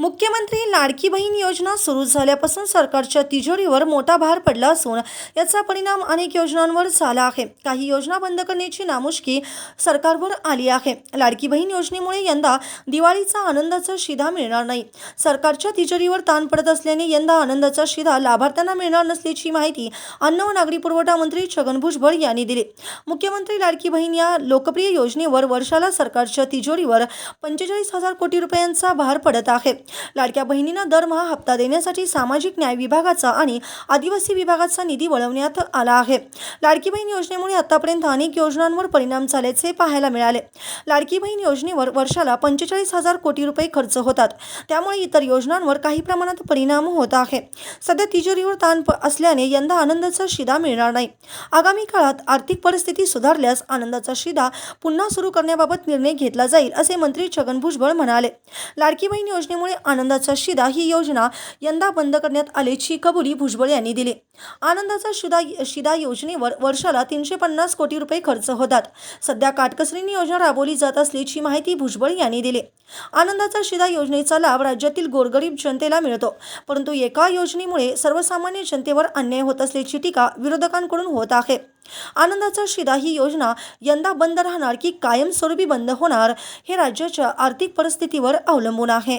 मुख्यमंत्री लाडकी बहीण योजना सुरू झाल्यापासून सरकारच्या तिजोरीवर मोठा भार पडला असून याचा परिणाम अनेक योजनांवर झाला आहे. काही योजना बंद करण्याची नामुष्की सरकारवर आली आहे. लाडकी बहीण योजनेमुळे यंदा दिवाळीचा आनंदाचा शिधा मिळणार नाही. सरकारच्या तिजोरीवर ताण पडत असल्याने यंदा आनंदाचा शिधा लाभार्थ्यांना मिळणार नसल्याची माहिती अन्न व नागरी पुरवठा मंत्री छगन भुजबळ यांनी दिली. मुख्यमंत्री लाडकी बहीण या लोकप्रिय योजनेवर वर्षाला सरकारच्या तिजोरीवर पंचेचाळीस हजार कोटी रुपयांचा भार पडत आहे. लाडक्या बहिणींना दरमहा हप्ता देण्यासाठी सामाजिक न्याय विभागाचा आणि आदिवासी विभागाचा निधी वळवण्यात आला आहे. लाडकी बहीण योजनेमुळे आतापर्यंत अनेक योजनांवर परिणाम झाल्याचे पाहायला मिळाले. लाडकी बहीण योजनेवर वर्षाला पंचेचाळीस हजार कोटी रुपये खर्च होतात. त्यामुळे इतर योजनांवर काही प्रमाणात परिणाम होत आहे. सध्या तिजोरीवर ताण प- असल्याने यंदा आनंदाचा शिदा मिळणार नाही. आगामी काळात आर्थिक परिस्थिती सुधारल्यास आनंदाचा शिदा पुन्हा सुरू करण्याबाबत निर्णय घेतला जाईल असे मंत्री छगन भुजबळ म्हणाले. लाडकी बहीण योजनेमुळे आनंदाचा शिदा ही योजना यंदा बंद करण्यात आल्याची कबुली भुजबळ यांनी दिली. आनंदाचा शिदा शिदा योजनेवर वर्षाला तीनशे पन्नास कोटी रुपये खर्च होतात. सध्या काटकसरीने योजना राबवली जात असल्याची माहिती भुजबळ यांनी दिली. आनंदाचा शिदा योजनेचा लाभ राज्यातील गोरगरीब जनतेला मिळतो परंतु एका योजनेमुळे सर्वसामान्य जनतेवर अन्याय होत असल्याची टीका विरोधकांकडून होत आहे. आनंदाचा शिदा ही योजना यंदा बंद राहणार की कायमस्वरूपी बंद होणार हे राज्याच्या आर्थिक परिस्थितीवर अवलंबून आहे.